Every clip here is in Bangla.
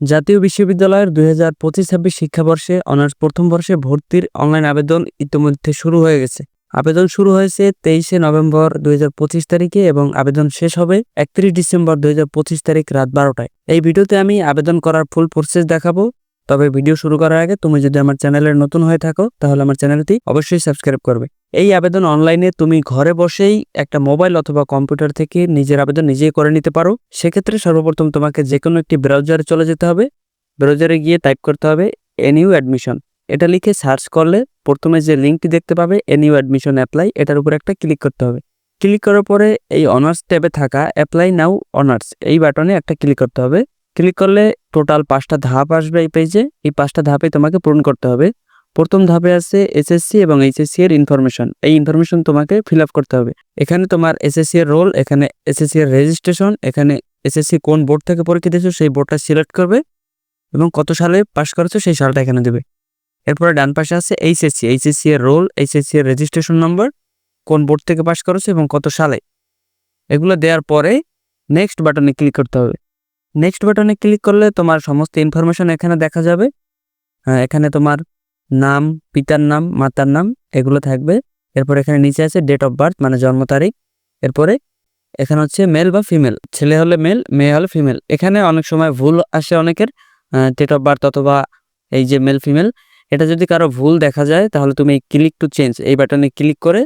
জাতীয় বিশ্ববিদ্যালয়ের দুই হাজার পঁচিশ ছাব্বিশ শিক্ষাবর্ষে অনার্স প্রথম বর্ষে ভর্তির অনলাইন আবেদন ইতিমধ্যে শুরু হয়ে গেছে। আবেদন শুরু হয়েছে তেইশে নভেম্বর দুই হাজার পঁচিশ তারিখে এবং আবেদন শেষ হবে একত্রিশ ডিসেম্বর দুই হাজার পঁচিশ তারিখ রাত বারোটায়। এই ভিডিওতে আমি আবেদন করার ফুল প্রসেস দেখাবো। তবে ভিডিও শুরু করার আগে তুমি যদি আমার চ্যানেলের নতুন হয়ে থাকো, তাহলে আমার চ্যানেলটি অবশ্যই সাবস্ক্রাইব করবে। এই আবেদন অনলাইনে তুমি ঘরে বসেই একটা মোবাইল অথবা কম্পিউটার থেকে নিজের আবেদন নিজেই করে নিতে পারো। সেক্ষেত্রে সর্বপ্রথম তোমাকে যে কোনো একটি ব্রাউজারে চলে যেতে হবে। ব্রাউজারে গিয়ে টাইপ করতে হবে এনইউ অ্যাডমিশন এটা লিখে সার্চ করলে প্রথমে যে লিঙ্কটি দেখতে পাবে এনইউ অ্যাডমিশন অ্যাপ্লাই এটার উপর একটা ক্লিক করতে হবে। ক্লিক করার পরে এই অনার্স ট্যাবে থাকা অ্যাপ্লাই নাও অনার্স এই বাটনে একটা ক্লিক করতে হবে। ক্লিক করলে টোটাল পাঁচটা ধাপ আসবে এই পেজে এই পাঁচটা ধাপে তোমাকে পূরণ করতে হবে। প্রথম ধাপে আছে এসএসসি এবং এইচএসসি এর ইনফরমেশন এই ইনফরমেশন তোমাকে ফিল আপ করতে হবে। এখানে তোমার এসএসসি এর রোল এখানে এসএসসি এর রেজিস্ট্রেশন এখানে এসএসসি কোন বোর্ড থেকে পরীক্ষা দিয়েছ সেই বোর্ডটা সিলেক্ট করবে এবং কত সালে পাশ করেছ সেই সালটা এখানে দেবে। এরপরে ডান পাশে আছে এইচএসসি এইচএসসি এর রোল এইচএসসি এর রেজিস্ট্রেশন নম্বর কোন বোর্ড থেকে পাশ করেছ এবং কত সালে। এগুলো দেওয়ার পরে নেক্সট বাটনে ক্লিক করতে হবে। নেক্সট বাটনে ক্লিক করলে তোমার সমস্ত ইনফরমেশন এখানে দেখা যাবে। হ্যাঁ, এখানে তোমার নাম, পিতার নাম, মাতার নাম, এগুলো থাকবে। এরপর এখানে নিচে আছে ডেট অফ বার্থ মানে জন্ম তারিখ। এরপরে এখানে হচ্ছে মেল বা ফিমেল ছেলে হলে মেল মেয়ে হলে ফিমেল এখানে অনেক সময় ভুল আসে অনেকের ডেট অফ বার্থ অথবা এই যে মেল ফিমেল এটা যদি কারও ভুল দেখা যায়, তাহলে তুমি ক্লিক টু চেঞ্জ এই বাটনে ক্লিক করে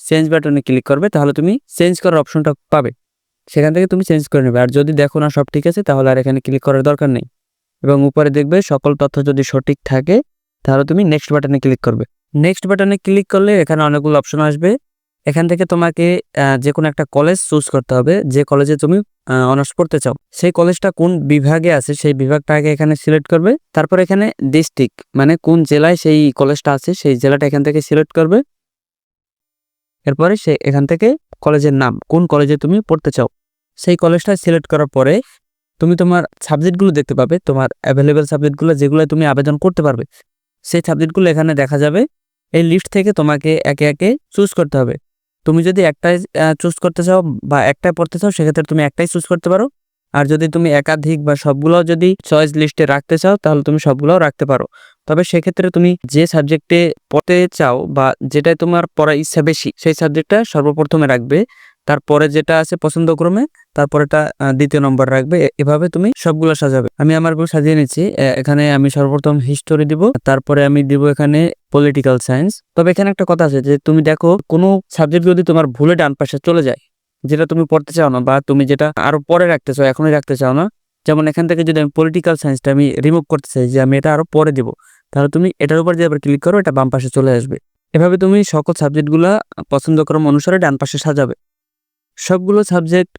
চেঞ্জ বাটনে ক্লিক করবে, তাহলে তুমি চেঞ্জ করার অপশনটা পাবে। সেখান থেকে তুমি চেঞ্জ করে নেবে। আর যদি দেখো না সব ঠিক আছে, তাহলে আর এখানে ক্লিক করার দরকার নেই। এবং উপরে দেখবে সকল তথ্য যদি সঠিক থাকে তাহলে তুমি নেক্সট বাটনে ক্লিক করবে। নেক্সট বাটনে ক্লিক করলে এখানে অনেকগুলো অপশন আসবে। এখান থেকে তোমাকে যে কোনো একটা কলেজ চুজ করতে হবে। যে কলেজে তুমি অনার্স পড়তে চাও, সেই কলেজটা কোন বিভাগে আছে, সেই বিভাগটা আগে এখানে সিলেক্ট করবে। তারপর এখানে ডিস্ট্রিক্ট মানে কোন জেলায় সেই কলেজটা আছে, সেই জেলাটা এখান থেকে সিলেক্ট করবে। এরপরে সে, এখান থেকে কলেজের নাম, কোন কলেজে তুমি পড়তে চাও। সেই কলেজটা সিলেক্ট করার পরে তুমি তোমার সাবজেক্টগুলো দেখতে পাবে, তোমার অ্যাভেলেবেল সাবজেক্টগুলো যেগুলো তুমি আবেদন করতে পারবে। সেই সাবজেক্টগুলো এখানে দেখা যাবে। এই লিস্ট থেকে তোমাকে একে একে চুজ করতে হবে। তুমি যদি একটাই চুজ করতে চাও বা একটাই পড়তে চাও, সেক্ষেত্রে তুমি একটাই চুজ করতে পারো। আর যদি তুমি একাধিক বা সবগুলো যদি চয়েস লিস্টে রাখতে চাও, তাহলে তুমি সবগুলোও রাখতে পারো। তবে সেক্ষেত্রে তুমি যে সাবজেক্টে পড়তে চাও বা যেটাই তোমার পড়ার ইচ্ছা বেশি, সেই সাবজেক্টটা সর্বপ্রথমে রাখবে। তারপরে যেটা আছে পছন্দক্রমে তারপরেটা আহ, দ্বিতীয় নম্বর রাখবে। এভাবে তুমি সবগুলো সাজাবে। আমি আমার বই সাজিয়ে নিচ্ছি। এখানে আমি সর্বপ্রথম হিস্টোরি দিব তারপরে আমি দিব এখানে পলিটিক্যাল সায়েন্স তবে এখানে একটা কথা আছে যে তুমি দেখো কোনো সাবজেক্ট যদি তোমার ভুলে ডান পাশে চলে যায় যেটা তুমি পড়তে চাও না বা তুমি যেটা আরও পরে রাখতে চাও এখনই রাখতে চাও না যেমন এখান থেকে যদি আমি পলিটিক্যাল সায়েন্সটা আমি রিমুভ করতে চাই যে আমি এটা আরও পরে দিব তাহলে তুমি এটার উপর যে আবার ক্লিক করো এটা বাম পাশে চলে আসবে। এভাবে তুমি সকল সাবজেক্টগুলা পছন্দক্রম অনুসারে ডান পাশে সাজাবে। সবগুলো সাবজেক্ট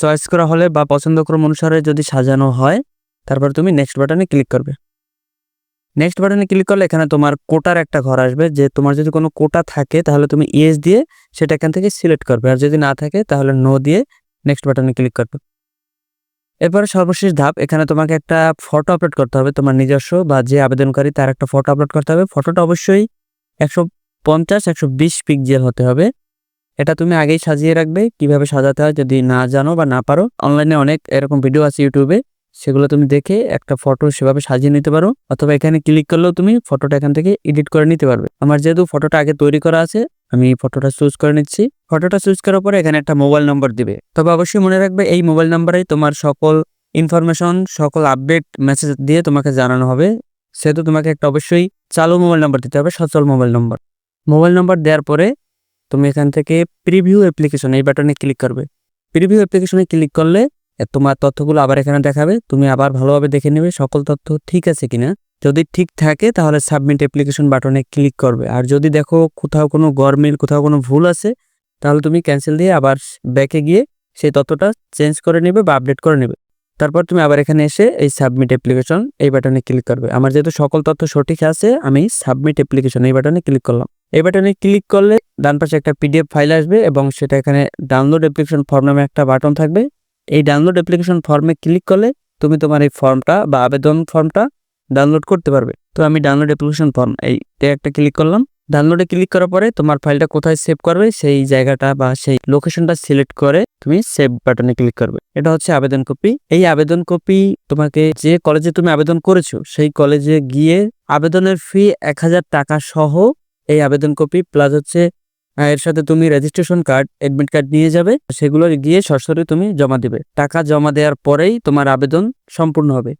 চয়েস করা হলে বা পছন্দক্রম অনুসারে যদি সাজানো হয়, তারপর তুমি নেক্সট বাটনে ক্লিক করবে। নেক্সট বাটনে ক্লিক করলে এখানে তোমার কোটার একটা ঘর আসবে, যে তোমার যদি কোনো কোটা থাকে তাহলে তুমি ইয়েস দিয়ে সেটা এখান থেকে সিলেক্ট করবে, আর যদি না থাকে তাহলে নো দিয়ে নেক্সট বাটনে ক্লিক করবে। এরপরে সর্বশেষ ধাপ, এখানে তোমাকে একটা ফটো আপলোড করতে হবে, তোমার নিজস্ব বা যে আবেদনকারী তার একটা ফটো আপলোড করতে হবে। ফটোটা অবশ্যই একশো পঞ্চাশ, একশো বিশ পিক্সেল হতে হবে। এটা তুমি আগেই সাজিয়ে রাখবে, কীভাবে সাজাতে হয় যদি না জানো বা না পারো। অনলাইনে অনেক এরকম ভিডিও আছে ইউটিউবে সেগুলো তুমি দেখে একটা ফটো সেভাবে সাজিয়ে নিতে পারো, অথবা এখানে ক্লিক করলেও তুমি ফটোটা এখান থেকে এডিট করে নিতে পারবে। আমার যেহেতু ফটোটা আগে তৈরি করা আছে, আমি ফটোটা চুজ করে নিচ্ছি। ফটোটা চুজ করার পরে এখানে একটা মোবাইল নম্বর দিবে। তবে অবশ্যই মনে রাখবে এই মোবাইল নাম্বারেই তোমার সকল ইনফরমেশন সকল আপডেট মেসেজ দিয়ে তোমাকে জানানো হবে। সেহেতু তোমাকে একটা অবশ্যই চালু মোবাইল নম্বর দিতে হবে, সচল মোবাইল নম্বর মোবাইল নম্বর দেওয়ার পরে তুমি এখান থেকে প্রিভিউ অ্যাপ্লিকেশন এই বাটনে ক্লিক করবে। প্রিভিউ অ্যাপ্লিকেশনে ক্লিক করলে তোমার তথ্যগুলো আবার এখানে দেখাবে, তুমি আবার ভালোভাবে দেখে নেবে সকল তথ্য ঠিক আছে কিনা। যদি ঠিক থাকে তাহলে সাবমিট অ্যাপ্লিকেশন বাটনে ক্লিক করবে। আর যদি দেখো কোথাও কোনো গরমিল, কোথাও কোনো ভুল আছে, তাহলে তুমি ক্যান্সেল দিয়ে আবার ব্যাকে গিয়ে সেই তথ্যটা চেঞ্জ করে নেবে বা আপডেট করে নেবে। তারপর তুমি আবার এখানে এসে এই সাবমিট অ্যাপ্লিকেশন এই বাটনে ক্লিক করবে। আমার যেহেতু সকল তথ্য সঠিক আছে, আমি সাবমিট অ্যাপ্লিকেশন এই বাটনে ক্লিক করলাম। এই বাটনে ক্লিক করলে ডান পাশে একটা পিডিএফ ফাইল আসবে এবং সেটা এখানে ডাউনলোড অ্যাপ্লিকেশন ফর্ম নামে একটা বাটন থাকবে। এই ডাউনলোড অ্যাপ্লিকেশন ফর্মে ক্লিক করলে তুমি তোমার এই ফর্মটা বা আবেদন ফর্মটা ডাউনলোড করতে পারবে। তো আমি ডাউনলোড অ্যাপ্লিকেশন ফর্ম এই একটা ক্লিক করলাম। ডাউনলোডে ক্লিক করার পরে তোমার ফাইলটা কোথায় সেভ করবে সেই জায়গাটা বা সেই লোকেশনটা সিলেক্ট করে তুমি সেভ বাটনে ক্লিক করবে। এটা হচ্ছে আবেদন কপি এই আবেদন কপি তোমাকে যে কলেজে তুমি আবেদন করেছ সেই কলেজে গিয়ে আবেদনের ফি এক হাজার টাকা সহ এই আবেদন কপি প্লাস হচ্ছে এর সাথে তুমি রেজিস্ট্রেশন কার্ড এডমিট কার্ড নিয়ে যাবে, সেগুলো গিয়ে সরাসরি তুমি জমা দিবে। টাকা জমা দেওয়ার পরেই তোমার আবেদন সম্পূর্ণ হবে।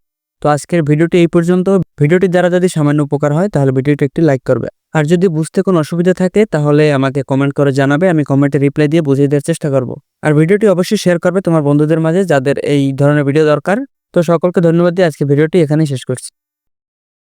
তো আজকের ভিডিওটি এই পর্যন্ত। ভিডিওটি দ্বারা যদি সামান্য উপকার হয়, তাহলে ভিডিওটি একটি লাইক করবে। আর যদি বুঝতে কোনো অসুবিধা থাকে, তাহলে আমাকে কমেন্ট করে জানাবে, আমি কমেন্টে রিপ্লাই দিয়ে বুঝিয়ে দেওয়ার চেষ্টা করব। আর ভিডিওটি অবশ্যই শেয়ার করবে তোমার বন্ধুদের মাঝে, যাদের এই ধরনের ভিডিও দরকার। তো সকলকে ধন্যবাদ দিয়ে আজকে ভিডিওটি এখানেই শেষ করছি।